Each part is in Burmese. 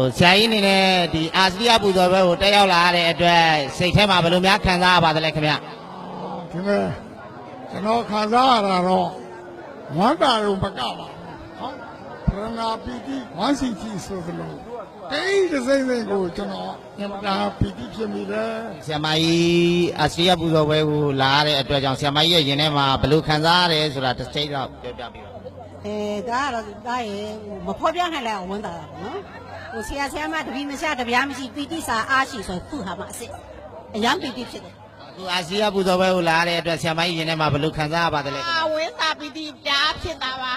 ဟိုဆရာကြီးအနေနဲ့ဒီအာစတိယပူဇော်ဘက်ကိုတက်ရောက်လာရတဲ့အတွက်စိတ်ထဲမှာဘယ်လိုများခံစားရပါသလဲခင်ဗျဒီမဲ့ကျွန်တော်ခံစားရတာတော့ဝမ်းတာရုံမကပါဘူးဟောပရဏာပီတိဝမ်းစီတိဆိုသလိုတိတ်တစ်စိမ့်စိမ့်ကိုကျွန်တော်အင်တာပီတိဖြစ်မိတယ်ဆရာမကြီးအာစတိယပူဇော်ဘက်ကိုလာရတဲ့အတွက်ကြောင့်ဆရာမကြီးရဲ့ရင်ထဲမှာဘယ်လိုခံစားရတယ်ဆိုတာတစ်စိတ်တော့ပြောပြပေးပါ အဲဒါကတော့ဒါရဲ့မဖော်ပြနိုင်လဲဝန်တာတာပေါ့နော်ဟိုဆရာဆရာမတပီးမရှာတပြားမရှိပီတိစာအားရှိဆိုသူ့ဟာမအစ်စ်အယံပီတိဖြစ်တယ်အခုအာစတိယပူဇော်ဘက်ကိုလာရတဲ့အတွက်ဆရာမကြီးရင်ထဲမှာဘယ်လိုခံစားရပါသလဲခင်ဗျအာဝင်းစာပီတိပြားဖြစ်တာပါ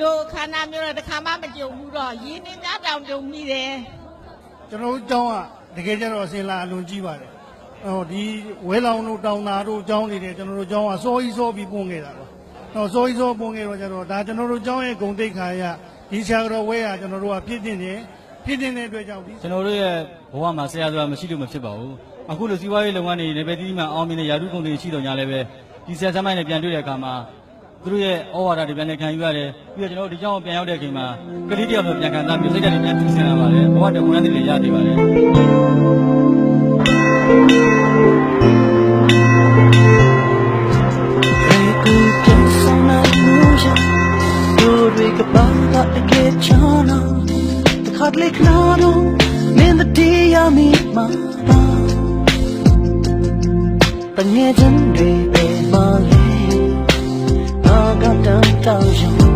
လို့ခန္ဓာမျိုးတော့တစ်ခါမှမကြုံဘူးတော့ရင်းနှီးများတောင်ကြုံမိတယ်ကျွန်တော်တို့အကြောင်းကတကယ်ကျတော့အစင်လာအလွန်ကြီးပါတယ်ဟောဒီဝဲလောင်တို့တောင်သာတို့အကြောင်းတွေနဲ့ကျွန်တော်တို့အကြောင်းကစောကြီးစောပြီးပွင့်ခဲ့တာ ပါဟောစောကြီးစောပွင့်ခဲ့တော့ကျတော့ဒါကျွန်တော်တို့အကြောင်းရဲ့ဂုံတိတ်ခါရဒီဆရာတော်ဝဲရကျွန်တော်တို့ကပြည့်တင်တယ်ပြည့်တင်တဲ့အတွက်ကြောင့်ဒီကျွန်တော်တို့ရဲ့ဘဝမှာဆရာဆိုတာမရှိလို့မဖြစ်ပါဘူးအခုလိုစီးပွားရေးလုပ်ငန်းတွေနယ်ပယ်တီးမှအောင်မြင်တဲ့ယာတုကုန်တွေရှိတော့ညာလည်းပဲဒီဆရာဆမ်းမိုင်းနဲ့ပြန်တွေ့တဲ့အခါမှာသူတို့ရဲ့ဩဝါဒတွေပြန်လည်းခံယူရတယ်ပြီးတော့ကျွန်တော်တို့ဒီကြောင်းကိုပြန်ရောက်တဲ့အချိန်မှာကတိတယောက်လိုပြန်ခံစားပြီးစိတ်ဓာတ်တွေပြန်ထူဆင်းလာပါတယ်ဘဝတဝန်ထမ်းတွေလည်းရနေပါတယ် banga ake chana Takadle knado Min the dia mi ma ba Tanye jan re be ma le Naga dam tao yo Eji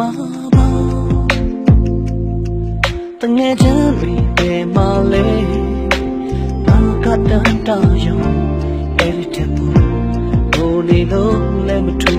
မီမာပါတငယ်ချင်းတွေပဲမလဲဘာကတန်တာယောအဲ့ဒီတက်ဖို့ဘိုးနေလို့လည်းမထူ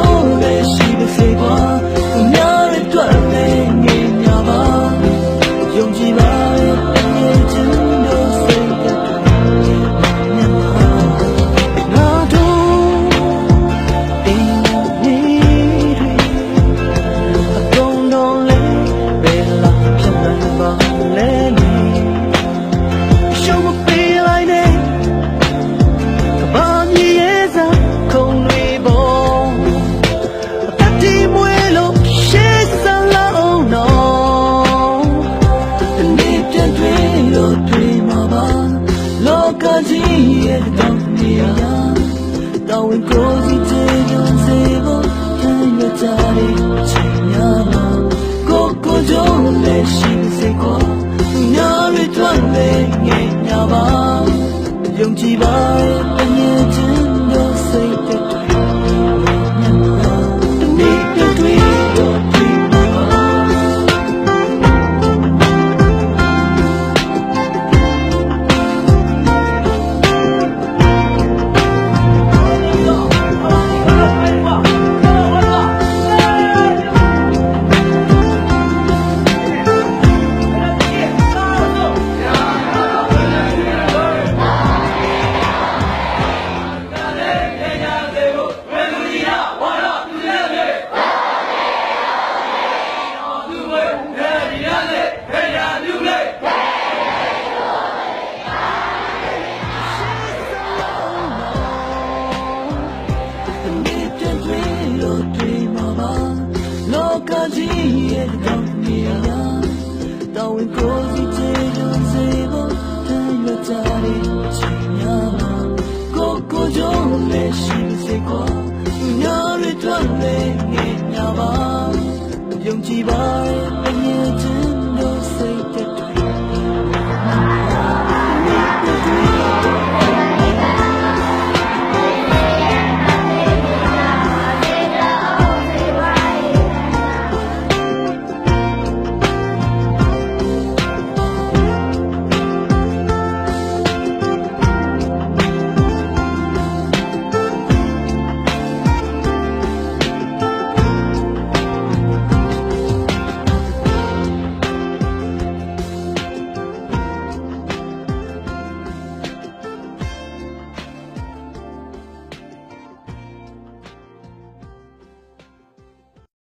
ကို ရဲ့တောင်းနေရတောင်းဝင်ကိုစီချေရုံစေဖို့ခံရကြတဲ့အချိန်များပါကိုကိုကြိုးလည်းရှိစေကွာညာရထွက်လေငြိမ်ညာပါယယုံကြည်ပါရဲ့ပညာချင်း ကြီးရဲ့ကောင်းမြတ်